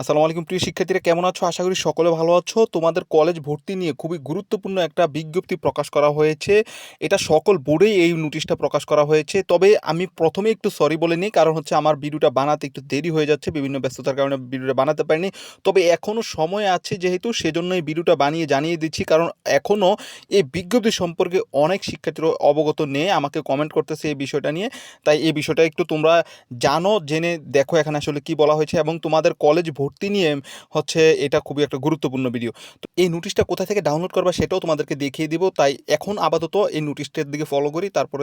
আসসালামু আলাইকুম প্রিয় শিক্ষার্থীরা, কেমন আছো? আশা করি সকলে ভালো আছো। তোমাদের কলেজ ভর্তি নিয়ে খুবই গুরুত্বপূর্ণ একটা বিজ্ঞপ্তি প্রকাশ করা হয়েছে। এটা সকল বোর্ডেই এই নোটিশটা প্রকাশ করা হয়েছে। তবে আমি প্রথমে একটু সরি বলে নিই, কারণ হচ্ছে আমার ভিডিওটা বানাতে একটু দেরি হয়ে যাচ্ছে, বিভিন্ন ব্যস্ততার কারণে ভিডিওটা বানাতে পারিনি। তবে এখনও সময় আছে যেহেতু সেজন্য এই ভিডিওটা বানিয়ে জানিয়ে দিচ্ছি, কারণ এখনও এই বিজ্ঞপ্তি সম্পর্কে অনেক শিক্ষার্থীরা অবগত নেই, আমাকে কমেন্ট করতেছে এই বিষয়টা নিয়ে। তাই এই বিষয়টা একটু তোমরা জানো, জেনে দেখো এখানে আসলে কি বলা হয়েছে এবং তোমাদের কলেজ ভর্তি নিয়ে হচ্ছে এটা খুবই একটা গুরুত্বপূর্ণ ভিডিও তো এই নোটিশটা কোথা থেকে ডাউনলোড করবা সেটাও তোমাদেরকে দেখিয়ে দিব। তাই এখন আপাতত এই নোটিশটার দিকে ফলো করি, তারপরে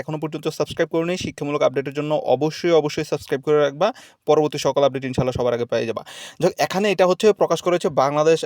এখনও পর্যন্ত সাবস্ক্রাইব করে নিই শিক্ষামূলক আপডেটের জন্য অবশ্যই অবশ্যই সাবস্ক্রাইব করে রাখবা। পরবর্তী সকল আপডেট ইনশাল্লাহ সবার আগে পেয়ে যাবা। যাক, এখানে এটা হচ্ছে প্রকাশ করেছে বাংলাদেশ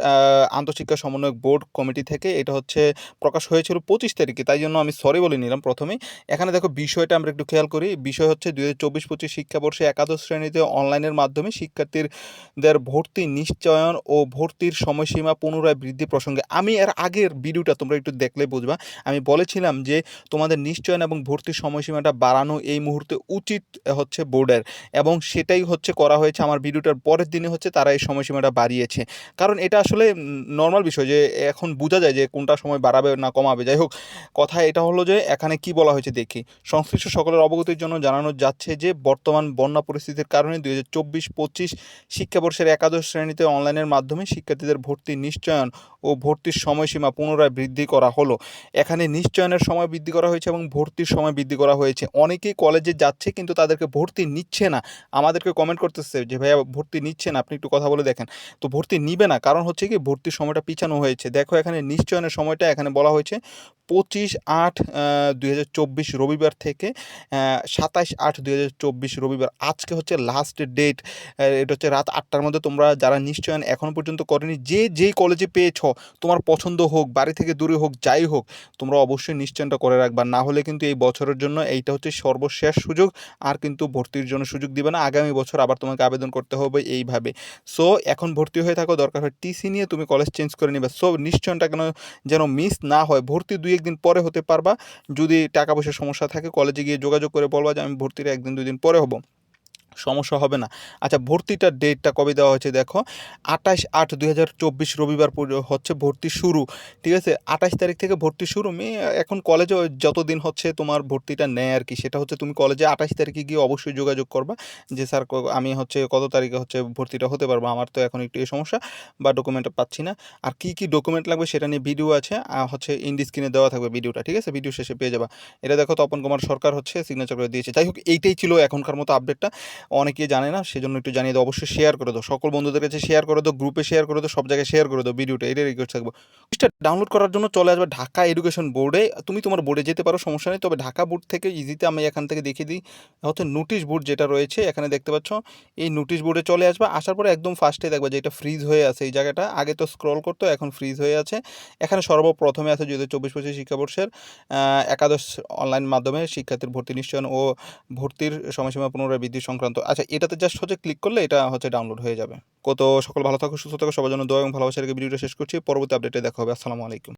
আন্তঃশিক্ষা সমন্বয়ক বোর্ড কমিটি থেকে। এটা হচ্ছে প্রকাশ হয়েছিল পঁচিশ তারিখে, তাই জন্য আমি সরি বলে নিলাম প্রথমেই। এখানে দেখো বিষয়টা আমরা একটু খেয়াল করি। বিষয় হচ্ছে দুই হাজার চব্বিশ পঁচিশ শিক্ষাবর্ষে একাদশ শ্রেণীতে অনলাইনের মাধ্যমে শিক্ষার্থীদের ভর্তি নিশ্চয়ন ও ভর্তির সময়সীমা পুনরায় বৃদ্ধি প্রসঙ্গে, আমি এর আগের ভিডিওটা তোমরা একটু দেখলে বুঝবা। আমি বলেছিলাম যে, তোমাদের নিশ্চয়ন এবং ভর্তির সময়সীমাটা বাড়ানো এই মুহূর্তে উচিত হচ্ছে বোর্ডের এবং সেটাই হচ্ছে করা হয়েছে আমার ভিডিওটার পরের দিনে হচ্ছে তারা এই সময়সীমাটা বাড়িয়েছে। কারণ এটা আসলে নর্মাল বিষয় যে, এখন বোঝা যায় যে, কোনটা সময় বাড়াবে না কমাবে। যাই হোক, কথা এটা হলো যে, এখানে কি বলা হয়েছে দেখি। সংশ্লিষ্ট সকলের অবগতির জন্য জানানো যাচ্ছে যে, বর্তমান বন্যা পরিস্থিতির কারণে দুই হাজার চব্বিশ পঁচিশ শিক্ষাবর্ষের একাদশ শ্রেণীতে অনলাইনের মাধ্যমে শিক্ষার্থীদের ভর্তি নিশ্চয়ন ও ভর্তির সময়সীমা পুনরায় বৃদ্ধি করা হলো। এখানে নিশ্চয়নের সময় বৃদ্ধি করা হয়েছে এবং ভর্তির সময় বৃদ্ধি করা হয়েছে। অনেকেই কলেজে যাচ্ছে কিন্তু তাদেরকে ভর্তি নিচ্ছে না। আমাদেরকে কমেন্ট করতেছে যে, ভাইয়া, ভর্তি নিচ্ছে না, আপনি একটু কথা বলে দেখেন। তো ভর্তি নিবে না, কারণ হচ্ছে কি ভর্তির সময়টা পিছানো হয়েছে। দেখো এখানে নিশ্চয়নের সময়টা এখানে বলা হয়েছে পঁচিশ আট দুই রবিবার থেকে সাতাশ আট, দুই রবিবার। আজকে হচ্ছে লাস্ট ডেট এটা হচ্ছে রাত আটটার মধ্যে তোমরা যারা নিশ্চয়ন এখনও পর্যন্ত করেনি, যে যেই কলেজে পেয়েছ, তোমার পছন্দ হোক, বাড়ি থেকে দূরে হোক, যাই হোক, তোমরা অবশ্যই নিশ্চয়নটা করে রাখবা। না হলে কিন্তু এই বছরের জন্য এইটা হচ্ছে সর্বশেষ সুযোগ, আর কিন্তু ভর্তির জন্য সুযোগ দিবে না। আগামী বছর আবার তোমাকে আবেদন করতে হবে এইভাবে। সো এখন ভর্তি হয়ে থাকো, দরকার হয় টিসি নিয়ে তুমি কলেজ চেঞ্জ করে নিবে। সো নিশ্চয়টা কেন যেন মিস না হয়। ভর্তি দুই একদিন পরে হতে পারবা। যদি টাকা পয়সার সমস্যা থাকে কলেজে গিয়ে যোগাযোগ করে বলবা যে, আমি ভর্তির একদিন, দুই দিন পরে হব। সমস্যা হবে না। আচ্ছা ভর্তিটার ডেটটা কবে দেওয়া হয়েছে দেখো? আঠাশ আট দুই রবিবার হচ্ছে ভর্তি শুরু। ঠিক আছে? আঠাশ তারিখ থেকে ভর্তি শুরু মে এখন কলেজে যতদিন হচ্ছে তোমার ভর্তিটা নেয় আর কি, সেটা হচ্ছে তুমি কলেজে আঠাশ তারিখে গিয়ে অবশ্যই যোগাযোগ করবা যে, স্যার আমি হচ্ছে কত তারিখে হচ্ছে ভর্তিটা হতে পারব? আমার তো এখন একটু এই সমস্যা বা ডকুমেন্টটা পাচ্ছি না। আর কি কি ডকুমেন্ট লাগবে সেটা নিয়ে ভিডিও আছে হচ্ছে ইন্ডি স্ক্রিনে দেওয়া থাকবে ভিডিওটা ঠিক আছে? ভিডিও শেষে পেয়ে যাবা। এটা দেখো তপন কুমার সরকার হচ্ছে সিগনেচার করে দিয়েছে। যাই হোক, এইটাই ছিল এখনকার মতো আপডেটটা অনেকে জানে না, সেজন্য একটু জানিয়ে দাও, অবশ্যই শেয়ার করে দাও। সকল বন্ধুদের কাছে শেয়ার করে দাও গ্রুপে শেয়ার করে দাও, সব জায়গায় শেয়ার করে দাও ভিডিওটা এটাই রিকোয়েস্ট থাকব। এটা ডাউনলোড করার জন্য চলে আসবে ঢাকা এডুকেশন বোর্ডে তুমি তোমার বোর্ডে যেতে পারো, সমস্যা নেই, তবে ঢাকা বোর্ড থেকে ইজিতে আমি এখান থেকে দেখিয়ে দিই। হচ্ছে নোটিশ বোর্ড যেটা রয়েছে, এখানে দেখতে পাচ্ছ, এই নোটিশ বোর্ডে চলে আসবে। আসার পরে একদম ফার্স্টে দেখবে যে এটা ফ্রিজ হয়ে আছে এই জায়গাটা। আগে তো স্ক্রল করতো, এখন ফ্রিজ হয়ে আছে। এখানে সর্বপ্রথমে আছে হাজার চব্বিশ পঁচিশ শিক্ষাবর্ষের একাদশ অনলাইন মাধ্যমে শিক্ষার্থীর ভর্তি নিশ্চয়ন ও ভর্তির সময়সীমা পুনরায় বৃদ্ধি সংক্রান্ত আচ্ছা এটাতে জাস্ট হচ্ছে ক্লিক করলে এটা হচ্ছে ডাউনলোড হয়ে যাবে। কত সকল ভালো থাকো, সুস্থ থাকো, সবার জন্য দোয়া এবং ভালোবাসা রেখে ভিডিওটা শেষ করছি। পরবর্তী আপডেটে দেখা হবে। আসসালামু আলাইকুম।